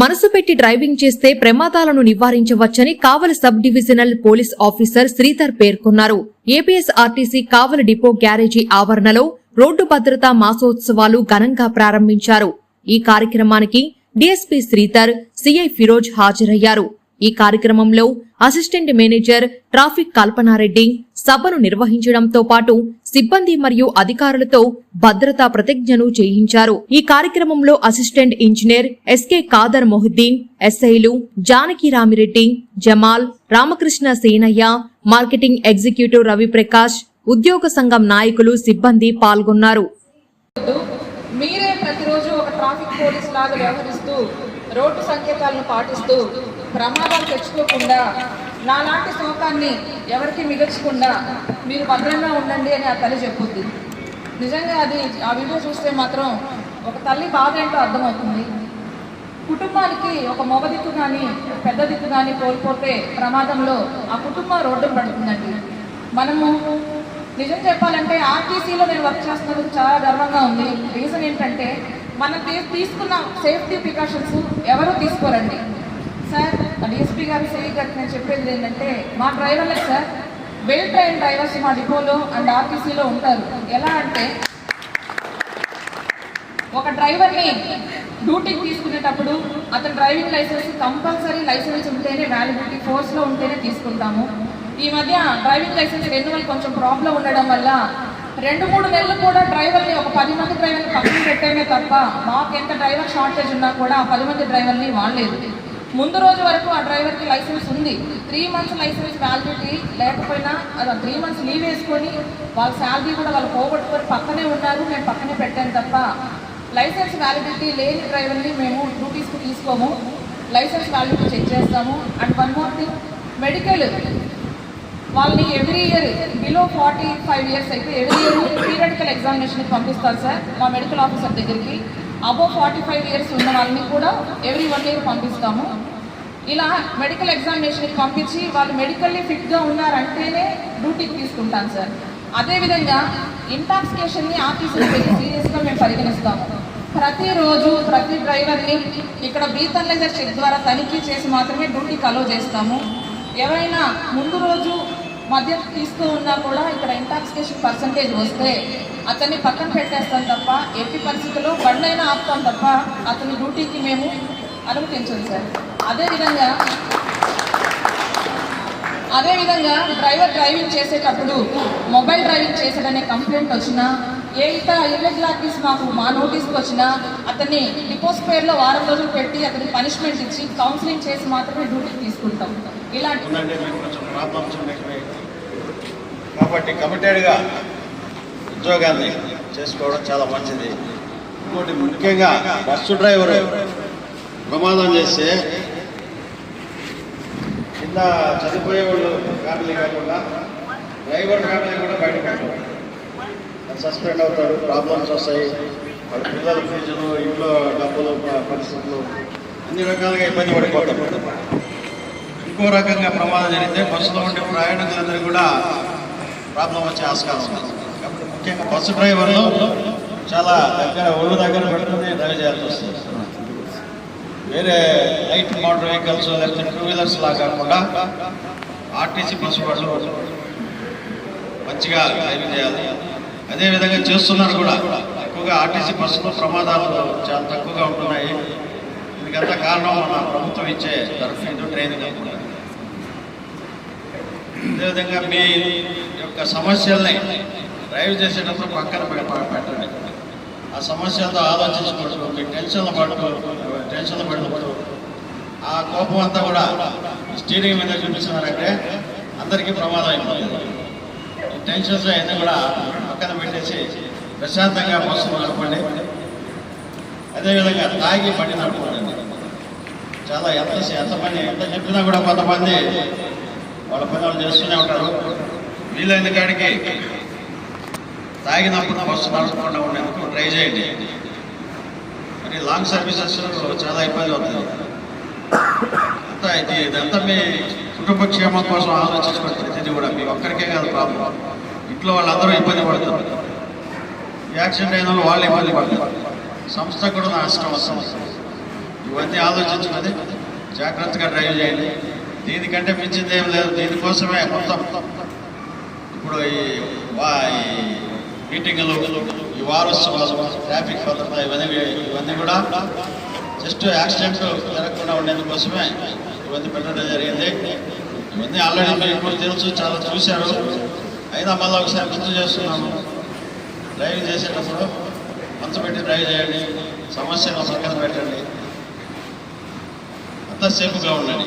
మనసు పెట్టి డ్రైవింగ్ చేస్తే ప్రమాదాలను నివారించవచ్చని Kavali sub divisional police officer Sridhar పేర్కొన్నారు. ఏపీఎస్ ఆర్టీసీ కావలి డిపో గ్యారేజీ ఆవరణలో రోడ్డు భద్రతా మాసోత్సవాలు ఘనంగా ప్రారంభించారు. ఈ కార్యక్రమానికి డీఎస్పీ శ్రీధర్ సిఐ ఫిరోజ్ హాజరయ్యారు. ఈ కార్యక్రమంలో అసిస్టెంట్ మేనేజర్ ట్రాఫిక్ కల్పనారెడ్డి సభను నిర్వహించడంతో పాటు సిబ్బంది మరియు అధికారులతో భద్రతా ప్రతిజ్ఞను చేయించారు. ఈ కార్యక్రమంలో assistant engineer SK Kadar Mohiuddin ఎస్ఐలు జానకి రామిరెడ్డి జమాల్ రామకృష్ణ సేనయ్య మార్కెటింగ్ ఎగ్జిక్యూటివ్ రవిప్రకాష్ ఉద్యోగ సంఘం నాయకులు సిబ్బంది పాల్గొన్నారు. మీరే ప్రతిరోజు ఒక ట్రాఫిక్ పోలీస్ లాగా వ్యవహరిస్తూ రోడ్డు సంకేతాలను పాటిస్తూ ప్రమాదాలు తెచ్చుకోకుండా నాలాంటి శోకాన్ని ఎవరికి మిగల్చకుండా మీరు భద్రంగా ఉండండి అని ఆ తల్లి చెప్పుద్ది. నిజంగా అది ఆ వీడియో చూస్తే మాత్రం ఒక తల్లి బాధ ఏంటో అర్థమవుతుంది. కుటుంబానికి ఒక మగ దిక్కు కానీ పెద్ద దిక్కు కానీ కోల్పోతే ప్రమాదంలో ఆ కుటుంబం రోడ్డు పడుతుందండి. మనము నిజం చెప్పాలంటే ఆర్టీసీలో నేను వర్క్ చేస్తున్నందుకు చాలా గర్వంగా ఉంది. రీజన్ ఏంటంటే మనం తీసుకున్న సేఫ్టీ ప్రికాషన్స్ ఎవరూ తీసుకోరండి. సార్ డిఎస్పీ గారు సిఐ గారికి నేను చెప్పేది ఏంటంటే మా డ్రైవర్లే సార్ వెల్ ట్రైన్ డ్రైవర్స్ మా డిపోలో అండ్ ఆర్టీసీలో ఉంటారు. ఎలా అంటే ఒక డ్రైవర్ని డ్యూటీకి తీసుకునేటప్పుడు అతని డ్రైవింగ్ లైసెన్స్ కంపల్సరీ లైసెన్స్ ఉంటేనే వ్యాలిడిటీ ఫోర్స్లో ఉంటేనే తీసుకుంటాము. ఈ మధ్య డ్రైవింగ్ లైసెన్స్ రెన్యువల్ కొంచెం ప్రాబ్లం ఉండడం వల్ల రెండు మూడు నెలలు కూడా డ్రైవర్ని ఒక పది మంది డ్రైవర్ని పక్కన పెట్టేమే తప్ప మాకు ఎంత డ్రైవర్ షార్టేజ్ ఉన్నా కూడా ఆ పది మంది డ్రైవర్ని వాడలేదు. ముందు రోజు వరకు ఆ డ్రైవర్కి లైసెన్స్ ఉంది. త్రీ మంత్స్ లైసెన్స్ వ్యాలిడిటీ లేకపోయినా త్రీ మంత్స్ లీవ్ వేసుకొని వాళ్ళ శాలరీ కూడా వాళ్ళు పోగొట్టుకొని పక్కనే ఉన్నారు. మేము పక్కనే పెట్టాను తప్ప లైసెన్స్ వ్యాలిడిటీ లేని డ్రైవర్ని మేము డ్యూటీస్కి తీసుకోము. లైసెన్స్ వ్యాలిడిటీ చెక్ చేస్తాము. And one more thing medical వాళ్ళని every year below forty five years అయితే ఎవ్రీ ఇయర్ పీరియడికల్ ఎగ్జామినేషన్కి పంపిస్తారు సార్ మా మెడికల్ ఆఫీసర్ దగ్గరికి. అబోవ్ ఫార్టీ ఫైవ్ ఇయర్స్ ఉన్న వాళ్ళని కూడా ఎవ్రీ వన్ ఇయర్ పంపిస్తాము. ఇలా మెడికల్ ఎగ్జామినేషన్కి పంపించి వాళ్ళు మెడికల్లీ ఫిట్గా ఉన్నారంటేనే డ్యూటీకి తీసుకుంటాను సార్ అదేవిధంగా ఇంటాక్సికేషన్ని ఆర్టీసీలో పెట్టి సీరియస్గా మేము పరిగణిస్తాము. ప్రతిరోజు ప్రతి డ్రైవర్ని ఇక్కడ బ్రీత్ అనలైజర్ చెక్ ద్వారా తనిఖీ చేసి మాత్రమే డ్యూటీకి అలో చేస్తాము. ఎవరైనా ముందు రోజు మద్యం తీస్తూ ఉన్నా కూడా ఇక్కడ ఇంటాక్సికేషన్ పర్సంటేజ్ వస్తే అతన్ని పక్కన పెట్టేస్తాం తప్ప ఎట్టి పరిస్థితుల్లో బండ్లైనా ఆపుతాం తప్ప అతని డ్యూటీకి మేము అనుమతించం సార్. అదేవిధంగా అదేవిధంగా డ్రైవర్ డ్రైవింగ్ చేసేటప్పుడు మొబైల్ డ్రైవింగ్ చేశాడనే కంప్లైంట్ వచ్చినా ఏ ఇతర ఇర్రెగ్యులారిటీస్ మాకు మా నోటీస్కి వచ్చినా అతన్ని డిపోస్ పేర్లో వారం రోజులు పెట్టి అతని పనిష్మెంట్ ఇచ్చి కౌన్సిలింగ్ చేసి మాత్రమే డ్యూటీకి తీసుకుంటాం. ఇలాంటి ఉందండి మీకు కొంచెం ప్రాబ్లమ్స్ ఉన్నాయి కాబట్టి కమిటెడ్గా ఉద్యోగాన్ని చేసుకోవడం చాలా మంచిది. ఇంకోటి ముఖ్యంగా బస్సు డ్రైవర్ ప్రమాదం చేస్తే కింద చనిపోయే వాళ్ళు ఫ్యామిలీ కాకుండా డ్రైవర్ ఫ్యామిలీ కూడా బయటపడతారు సస్పెండ్ అవుతారు ప్రాబ్లమ్స్ వస్తాయి. వాళ్ళ పిల్లల ఫీజులు ఇంట్లో డబ్బులు పరిస్థితులు అన్ని రకాలుగా ఇబ్బంది పడిపోతారు. ఇంకో రకంగా ప్రమాదం జరిగితే బస్సులో ఉండే ప్రయాణికులందరూ కూడా ప్రాబ్లం వచ్చే ఆస్కారం ఉంది. కాబట్టి ముఖ్యంగా బస్సు డ్రైవర్లు చాలా దగ్గర ఒళ్ళు దగ్గర పెట్టుకుని డ్రైవ్ చేయాల్సి వస్తుంది. వేరే లైట్ మోటార్ వెహికల్స్ లేకపోతే టూ వీలర్స్ లా కాకుండా ఆర్టీసీ బస్సు వాళ్ళు మంచిగా డ్రైవింగ్ చేయాలి. అదేవిధంగా చేస్తున్నారు కూడా. ఎక్కువగా ఆర్టీసీ బస్సులో ప్రమాదాలు చాలా తక్కువగా ఉంటున్నాయి. దీనికంతా కారణం మన ప్రభుత్వం ఇచ్చే తర్ఫీదు ట్రైనింగ్ అనుకుంటారు అదేవిధంగా మీ యొక్క సమస్యల్ని డ్రైవ్ చేసేటప్పుడు పక్కన పెట్టండి. ఆ సమస్యలతో ఆలోచించుకుంటూ మీ టెన్షన్లు పడుతూ టెన్షన్లు పడుతూ ఆ కోపం అంతా కూడా స్టీరింగ్ మీద చూపిస్తున్నారంటే అందరికీ ప్రమాదం అయిపోతుంది. ఈ టెన్షన్స్ అన్నీ కూడా పక్కన పెట్టేసి ప్రశాంతంగా బస్సు నడపండి అదేవిధంగా తాగి బండి నడపండి చాలా ఎంత ఎంతమంది ఎంత చెప్పినా కూడా కొంతమంది వాళ్ళ పని వాళ్ళు చేస్తూనే ఉంటారు. వీలైన కాడికి? తాగినప్పుడు బస్సు నడపకుండా ఉండేందుకు ట్రై చేయండి. మరి లాంగ్ సర్వీసెస్ చాలా ఇబ్బంది అవుతుంది. అంతా ఇది ఇదంతా మీ కుటుంబ క్షేమం కోసం ఆలోచించుకునే ప్రతిదీ కూడా. మీ ఒక్కరికే కాదు ప్రాబ్లం ఇంట్లో వాళ్ళందరూ ఇబ్బంది పడుతున్నారు. యాక్సిడెంట్ అయిన వాళ్ళు వాళ్ళు ఇబ్బంది పడుతున్నారు సంస్థ కూడా నష్టం వస్తుంది. ఇవన్నీ ఆలోచించుకుని జాగ్రత్తగా డ్రైవ్ చేయండి. దీనికంటే మించింది ఏం లేదు. దీనికోసమే మొత్తం. ఇప్పుడు ఈ వా ఈ మీటింగ్లు ఈ వారోత్సవాలు ట్రాఫిక్ భద్రత ఇవన్నీ ఇవన్నీ కూడా జస్ట్ యాక్సిడెంట్ జరగకుండా ఉండేందుకోసమే ఇవన్నీ పెట్టడం జరిగింది. ఇవన్నీ ఆల్రెడీ మీకు తెలుసు చాలా చూశారు. అయినా మళ్ళీ ఒకసారి గుర్తు చేస్తున్నాము డ్రైవింగ్ చేసేటప్పుడు మనసు పెట్టి డ్రైవ్ చేయండి సమస్యను పక్కన పెట్టండి. అంతా సేఫ్గా ఉండండి.